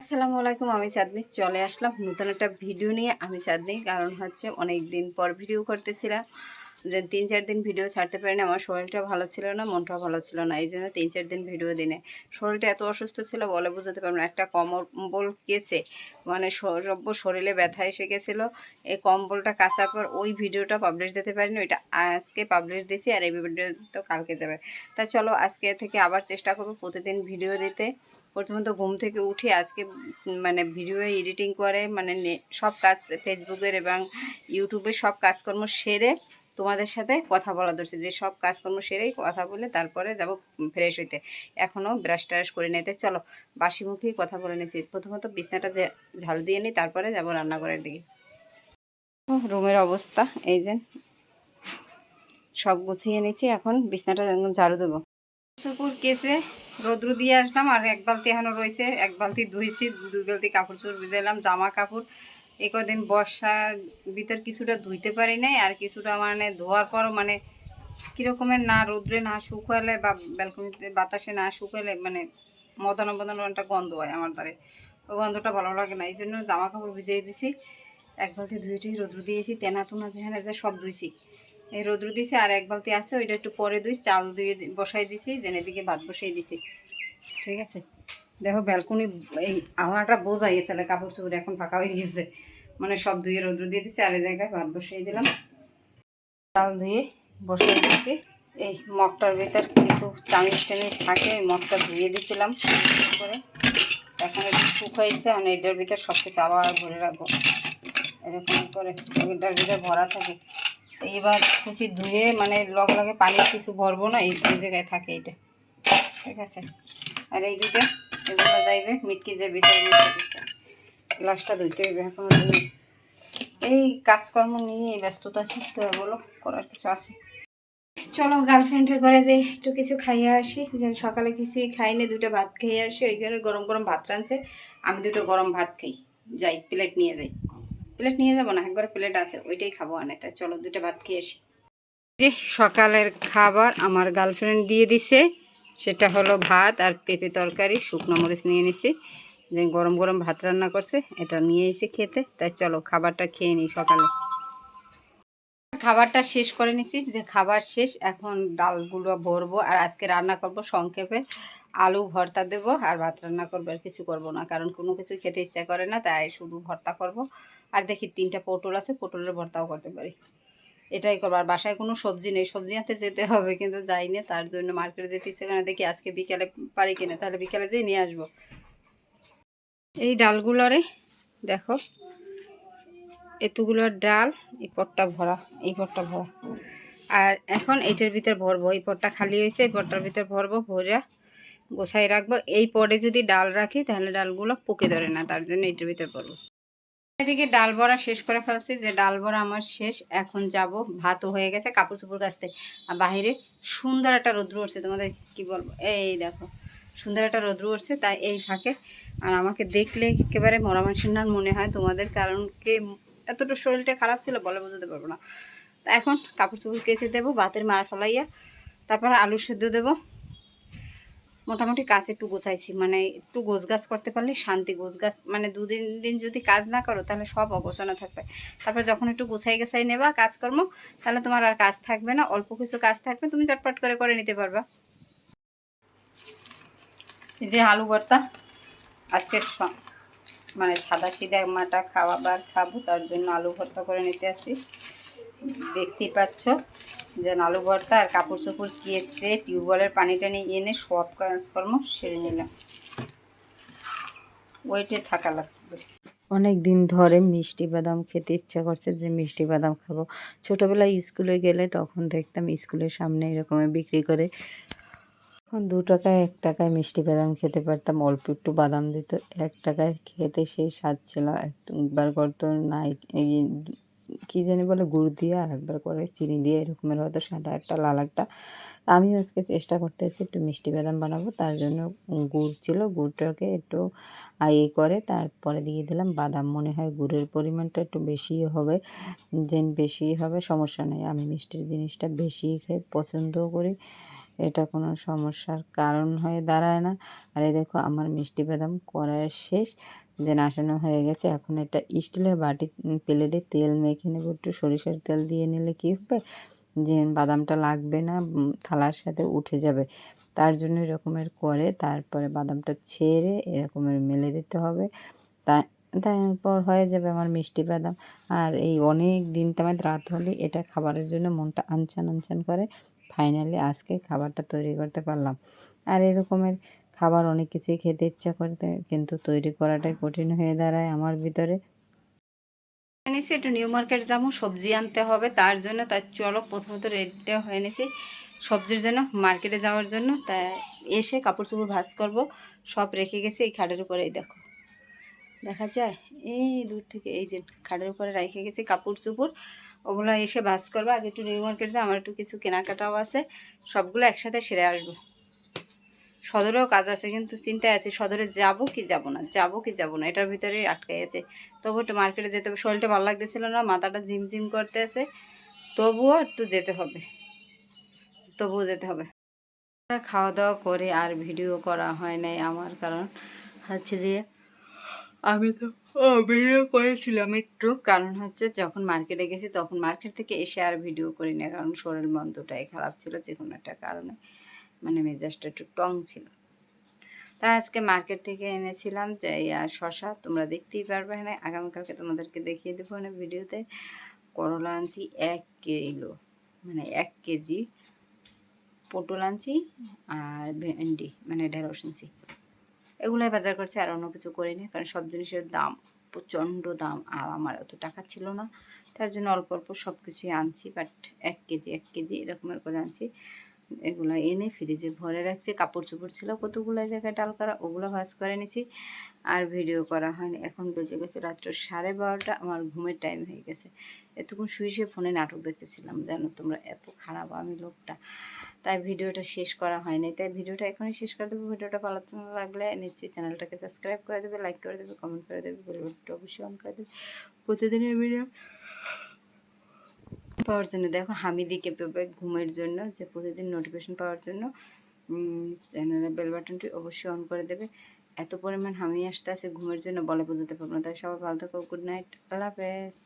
আসসালামু আলাইকুম, আমি চাঁদনি চলে আসলাম নতুন একটা ভিডিও নিয়ে। আমি চাঁদনি কারণ হচ্ছে অনেক দিন পর ভিডিও করতেছিলাম। যে তিন, চার দিন ভিডিও ছাড়তে পারিনি আমার শরীরটা ভালো ছিল না, মনটাও ভালো ছিল না, এই জন্য তিন, চার দিন ভিডিও দিনে। শরীরটা এত অসুস্থ ছিল বলে বোঝাতে পারব না। একটা কম্বল গেছে মানে সর্ব শরীরে ব্যথা এসে গেছিল, এই কম্বলটা কাচার পর ওই ভিডিওটা পাবলিশ দিতে পারিনি, ওইটা আজকে পাবলিশ দিছি আর এই ভিডিও তো কালকে যাবে। তা চলো, আজকে থেকে আবার চেষ্টা করব প্রতিদিন ভিডিও দিতে। প্রথমত ঘুম থেকে উঠে আজকে মানে ভিডিও এডিটিং করে মানে সব কাজ ফেসবুকের এবং ইউটিউবের সব কাজকর্ম সেরে তোমাদের সাথে কথা বলা ধরছে, যে সব কাজকর্ম সেরেই কথা বলে তারপরে যাব ফ্রেশ হইতে। এখনও ব্রাশ ট্রাশ করে নিতে। চলো, বাসি মুখেই কথা বলে নিয়েছি প্রথমত বিছনাটা যে- ঝাড়ু দিয়ে নিই তারপরে যাব রান্নাঘরের দিকে। রুমের অবস্থা, এই যে। সব গুছিয়ে নিয়েছি এখন, বিছনাটা ঝাড়ু দেবো। চুপুর কেসে রৌদ্র দিয়ে আসলাম, আর এক বালতি এখনও রয়েছে এক বালতি ধুইছি, দুই বালতি কাপড় চোপড় ভিজাইলাম, জামা কাপড়। এই কদিন বর্ষার ভিতর কিছুটা ধুইতে পারি নাই, আর কিছুটা মানে ধোয়ার পরও মানে কীরকমের না রৌদ্রে না শুকালে বা ব্যালকনিতে বাতাসে না শুকালে মানে মদনা মদনা একটা গন্ধ হয় আমার দ্বারে। ওই গন্ধটা ভালো লাগে না, এই জন্য জামা কাপড় ভিজিয়ে দিছি। এক বালতি ধুয়েটি রৌদ্র দিয়েছি, তেনা, তুনা যেখানে যে সব ধুইছি। এই রৌদ্র দিয়েছি আর এক বালতি আছে, ওইটা একটু পরে দুই চাল ধুয়ে বসাই দিছি জেনে দিকে ভাত বসাই দিছি। ঠিক আছে? দেখো ব্যালকনি এই আলনাটা বোঝাই গেছে কাপড় চোপড় এখন ফাঁকা হয়ে গেছে। মানে সব ধুয়ে রৌদ্র দিয়ে দিছি, আর এই জায়গায় ভাত বসিয়ে দিলাম। চাল ধুয়ে বসিয়ে দিছি এই মগটার ভিতর কিছু চামিচ টামিচ থাকে, এই মগটা ধুয়ে দিয়েছিলাম করে এখন একটু শুকাইছে আর এটার ভিতর সব কিছু আবার ভরে রাখব। এরকম করে এটার ভিতর ভরা থাকে। এইবার কুচি ধুয়ে মানে লগে লগে পানি কিছু ভরবো না, এই জায়গায় থাকে এটা ঠিক আছে? আর এই দুটো এগুলো যাইবে, মিটকিজের ভিতরে দিচ্ছে ধুইতে হইবে, এখন এই কাজকর্ম নিয়ে ব্যস্ততা সুস্থ হবে বলো? করার কিছু আছে? চলো গার্লফ্রেন্ডের ঘরে যে একটু কিছু খাইয়ে আসি। যে সকালে কিছুই খাইনি দুটো ভাত খেয়ে আসি। ওইখানে গরম গরম ভাত রাঁধছে। আমি দুটো গরম ভাত খাই। যাই প্লেট নিয়ে যাই। প্লেট নিয়ে যাব না, একবার প্লেট আছে, ওইটাই খাব আনে তাই চলো, দুটো ভাত খেয়ে আসি। যে সকালের খাবার আমার গার্লফ্রেন্ড দিয়ে দিছে, সেটা হলো ভাত আর পেঁপে তরকারি, শুকনো মরিচ নিয়ে নিছি। গরম গরম ভাত রান্না করছে, এটা নিয়ে এসে খেতে। তাই চলো খাবারটা খেয়ে নিই সকালে। খাবারটা শেষ করে নিছি, যে খাবার শেষ, এখন ডালগুলো ভরবো আর আজকে রান্না করব সংক্ষেপে। আলু ভর্তা দেব আর ভাত রান্না করব আর কিছু করব না, কারণ কোনো কিছু খেতে ইচ্ছা করে না, তাই শুধু ভর্তা করব। আর দেখি তিনটা পটল আছে, পটলের ভর্তাও করতে পারি। এটাই করব, আর বাসায় কোনো সবজি নেই। সবজি আনতে যেতে হবে, কিন্তু যাই না তার জন্য মার্কেটে যেতে ইচ্ছে করে। দেখি আজকে বিকেলে পারি কিনা, তাহলে বিকেলে যেয়ে নিয়ে আসব। এই ডালগুলোরে দেখো। এতগুলোর ডাল, এই পটটা ভরা, এই পটটা ভরা। আর এখন এইটার ভিতর ভরবো, এই পটটা খালি হয়েছে, এই পটটার ভিতর ভরবো ভরে গোছাই রাখব। এই পটে যদি ডাল রাখি, তাহলে ডালগুলো পোকে ধরে না, তার জন্য এইটার ভিতর ভরবো। এদিকে ডাল বড়া শেষ করে ফেলছি, যে ডাল বড়া আমার শেষ, এখন যাব, ভাতও হয়ে গেছে, কাপড় চোপড় কাচতে। আর বাইরে সুন্দর একটা রৌদ্র উঠছে, তোমাদের কি বলব? এই দেখো। সুন্দর একটা রৌদ্র উঠছে, তাই এই ফাঁকে। আর আমাকে দেখলে একেবারে মরা মানুষের না মনে হয় তোমাদের, কারণ কি এতটা শরীরটা খারাপ ছিল বলে বোঝাতে পারব না। তা এখন কাপড় চোপড় কেচে দেবো, ভাতের মার ফলাইয়া তারপর আলু সেদ্ধ দেবো। মোটামুটি কাজ একটু গোছাইছি মানে একটু গোছ গাছ করতে পারলে শান্তি গোছ গাছ মানে দুদিন দিন যদি কাজ না করো তাহলে সব অগোছানো থাকবে। তারপর যখন একটু গোছাই গেছাই নেবা কাজকর্ম, তাহলে তোমার আর কাজ থাকবে না, অল্প কিছু কাজ থাকবে, তুমি চটপট করে করে নিতে পারবা। যে আলু ভর্তা, আজকে মানে সাদা সিধা মাটা খাওয়াবার খাব, তার জন্য আলু ভর্তা করে নিতে আসি। দেখতেই পাচ্ছ যে আলু ভর্তা আর কাপড় চোপড় কেচে টিউবওয়েলের পানি টানি এনে সব কাজকর্ম সেরে নিলাম। ওইটে থাকা লাগবে। অনেক দিন ধরে মিষ্টি বাদাম খেতে ইচ্ছা করছে যে মিষ্টি বাদাম খাব। ছোটোবেলায় স্কুলে গেলে তখন দেখতাম স্কুলের সামনে এরকমের বিক্রি করে দু টাকায় এক টাকায় মিষ্টি বাদাম খেতে পারতাম, অল্প একটু বাদাম দিত। এক টাকায় খেতে সেই স্বাদ ছিল। একবার করতো নাই কী জানি বলে, গুড় দিয়ে আর একবার করে চিনি দিয়ে এরকমের হয়তো সাদা একটা, লাল একটা। আমিও আজকে চেষ্টা করতে করতেছি একটু মিষ্টি বাদাম বানাবো। তার জন্য গুড় ছিল, গুড়টাকে একটু ইয়ে করে তারপরে দিয়ে দিলাম। বাদাম মনে হয় গুড়ের পরিমাণটা একটু বেশি হবে, যেন বেশি হবে, সমস্যা নেই। আমি মিষ্টির জিনিসটা বেশি খেয়ে পছন্দও করি। এটা কোনো সমস্যার কারণ হয়ে দাঁড়ায় না। আর এই দেখো, আমার মিষ্টি বাদাম করার শেষ। যে নাসানো হয়ে গেছে, এখন এটা স্টিলের বাটি প্লেটে তেল মেখে নেব। একটু সরিষার তেল দিয়ে নিলে কী হবে? যে বাদামটা লাগবে না থালার সাথে উঠে যাবে। তার জন্য এরকমের করে, তারপরে বাদামটা ছেড়ে এরকমের মেলে দিতে হবে। তা, তারপর হয়ে যাবে আমার মিষ্টি বাদাম। আর এই অনেক দিন তেমন রাত হলে এটা খাবারের জন্য মনটা আনচান আনচান করে। ফাইনালি আজকে খাবারটা তৈরি করতে পারলাম। আর এরকমের খাবার অনেক কিছুই খেতে ইচ্ছা করতে, কিন্তু তৈরি করাটাই কঠিন হয়ে দাঁড়ায় আমার ভিতরে। এনেছি একটু নিউ মার্কেট যাব, সবজি আনতে হবে, তার জন্য তার চলো প্রথমত রেডিটা হয়ে নিয়েছি সবজির জন্য, মার্কেটে যাওয়ার জন্য তা এসে কাপড় চোপড় ভাজ করব, সব রেখে গেছি এই খাটের উপরেই, দেখো। দেখা যায়, এই দূর থেকে এই যে খাটের উপরে রেখে গেছি কাপড় চোপড় ওগুলো এসে বাস করব, আগে একটু নিউ মার্কেট যা আমার একটু কিছু কেনাকাটাও আছে, সবগুলো একসাথে সেরে আসব। সদরেও কাজ আছে, কিন্তু চিন্তায় আছি, সদরে যাব কি যাব না, যাব কি যাব না, এটার ভিতরেই আটকে আছে। তবু একটু মার্কেটে যেতে হবে, শরীরটা ভালো লাগতেছিল না, মাথাটা ঝিমঝিম করতে আছে, তবুও একটু যেতে হবে, তবুও যেতে হবে। খাওয়া দাওয়া করে আর ভিডিও করা হয় নাই আমার কারণ হচ্ছে দিয়ে আমি তো ভিডিও করেছিলাম একটু। কারণ হচ্ছে যখন মার্কেটে গেছি তখন মার্কেট থেকে এসে আর ভিডিও করি না, কারণ শরীর মন্দটাই খারাপ ছিল যে কোনো একটা কারণে। মানে মেজাজটা একটু টং ছিল। তাই আজকে মার্কেট থেকে এনেছিলাম যে শশা, তোমরা দেখতেই পারবে না। আগামীকালকে তোমাদেরকে দেখিয়ে দেবো না ভিডিওতে করলা আনছি এক কিলো মানে এক কেজি। পটল আনছি আর ভেন্ডি মানে ঢেঁড়স আনছি। এগুলাই বাজার করছি আর অন্য কিছু করিনি, কারণ সব জিনিসের দাম, প্রচণ্ড দাম, আর আমার অত টাকা ছিল না। তার জন্য অল্প অল্প সব কিছুই আনছি বাট এক কেজি এক কেজি এরকমের করে আনছি। এগুলো এনে ফ্রিজে ভরে রাখছি কাপড় চোপড় ছিল, কতগুলো জায়গায় ডাল করা, ওগুলো ভাজ করে নিছি, আর ভিডিও করা হয়নি। এখন বেজে গেছে রাত্র সাড়ে বারোটা, আমার ঘুমের টাইম হয়ে গেছে। এতক্ষণ শুয়ে শুয়ে ফোনে নাটক দেখতেছিলাম, জানো তোমরা, এত খারাপ আমি লোকটা। তাই ভিডিওটা শেষ করা হয়নি। তাই ভিডিওটা এখনই শেষ করে দেবো। ভিডিওটা ভালো লাগলে নিশ্চয়ই চ্যানেলটাকে সাবস্ক্রাইব করে দেবে লাইক করে দেবে কমেন্ট করে দেবে পরিবারটা অবশ্যই অন করে দেবে। প্রতিদিনের ভিডিও পাওয়ার জন্য, দেখো হামিদিকে পেবে ঘুমের জন্য, যে প্রতিদিন নোটিফিকেশন পাওয়ার জন্য চ্যানেলের বেল বাটনটি অবশ্যই অন করে দেবে। এত পরিমাণ হামি আসতে আছে ঘুমের জন্য, বলে বোঝাতে পারব না। তাই সবাই ভালো থাকো গুড নাইট আল্লাহ হাফেজ।